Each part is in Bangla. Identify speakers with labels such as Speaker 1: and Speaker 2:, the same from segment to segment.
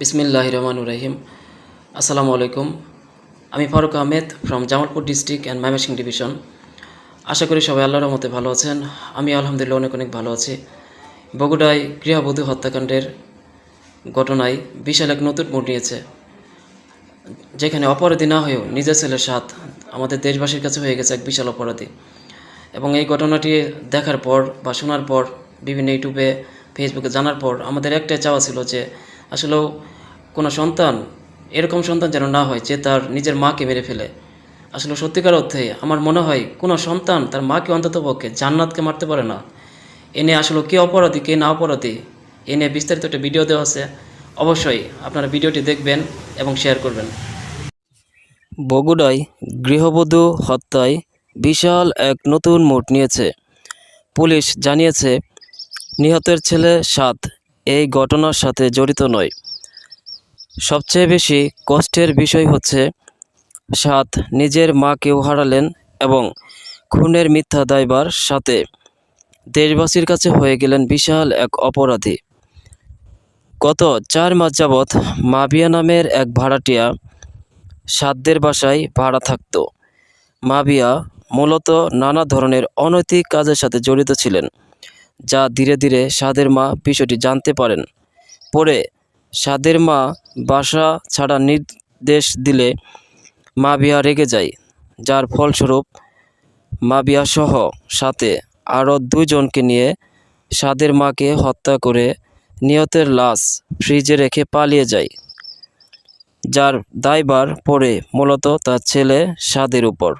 Speaker 1: বিসমিল্লাহ রহমান রহিম আসসালামু আলাইকুম আমি Faruk Ahmed from Jamalpur district and Mymensingh division আশা করি সবাই আল্লাহর রহমতে ভালো আছেন। আমি আলহামদুলিল্লাহ অনেক অনেক ভালো আছি। বগুড়ায় গৃহবধূ হত্যাকাণ্ডের ঘটনায় বিশাল এক নতুন মোড় নিয়েছে, যেখানে অপরাধী না হয়েও নিজের ছেলের সাথ আমাদের দেশবাসীর কাছে হয়ে গেছে এক বিশাল অপরাধী। এবং এই ঘটনাটি দেখার পর বা শোনার পর, বিভিন্ন ইউটিউবে ফেসবুকে জানার পর আমাদের একটাই চাওয়া ছিল যে আসলেও কোনো সন্তান, এরকম সন্তান যেন না হয় যে তার নিজের মাকে মেরে ফেলে। আসলে সত্যিকার অর্থে আমার মনে হয় কোনো সন্তান তার মাকে অন্তত পক্ষে জান্নাতকে মারতে পারে না। এ নিয়ে আসলে কে অপরাধী, কে না অপরাধী, এ নিয়ে বিস্তারিত একটা ভিডিও দেওয়া আছে। অবশ্যই আপনারা ভিডিওটি দেখবেন এবং শেয়ার করবেন। বগুড়ায় গৃহবধূ হত্যায় বিশাল এক নতুন মোট নিয়েছে। পুলিশ জানিয়েছে, নিহতের ছেলে সাত। এই ঘটনার সাথে জড়িত নয়। সবচেয়ে বেশি কষ্টের বিষয় হচ্ছে, সাত নিজের মাকেও হারালেন এবং খুনের মিথ্যা দায়বার সাথে দেশবাসীর কাছে হয়ে গেলেন বিশাল এক অপরাধী। গত চার মাস যাবৎ মাবিয়া নামের এক ভাড়াটিয়া সাতদের বাসায় ভাড়া থাকতো। মাবিয়া মূলত নানা ধরনের অনৈতিক কাজের সাথে জড়িত ছিলেন। যা ধীরে ধীরে সাদের মা বিষয়টি জানতে পারেন। পরে সাদের মা বাসা ছাড়া নির্দেশ দিলে মাবিয়া রেগে যায়, যার ফলস্বরূপ মাবিয়া সহ সাথে আরও দুজনকে নিয়ে সাদের মাকে হত্যা করে নিহতের লাশ ফ্রিজে রেখে পালিয়ে যায়, যার দায়বার পড়ে মূলত তার ছেলে সাদের উপর।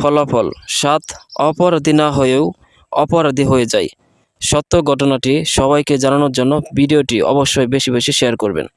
Speaker 1: ফলাফল সাত অপরাধী না হয়েও অপরাধী হয়ে যায়। সত্য ঘটনাটি সবাইকে জানানোর জন্য ভিডিওটি অবশ্যই বেশি বেশি শেয়ার করবেন।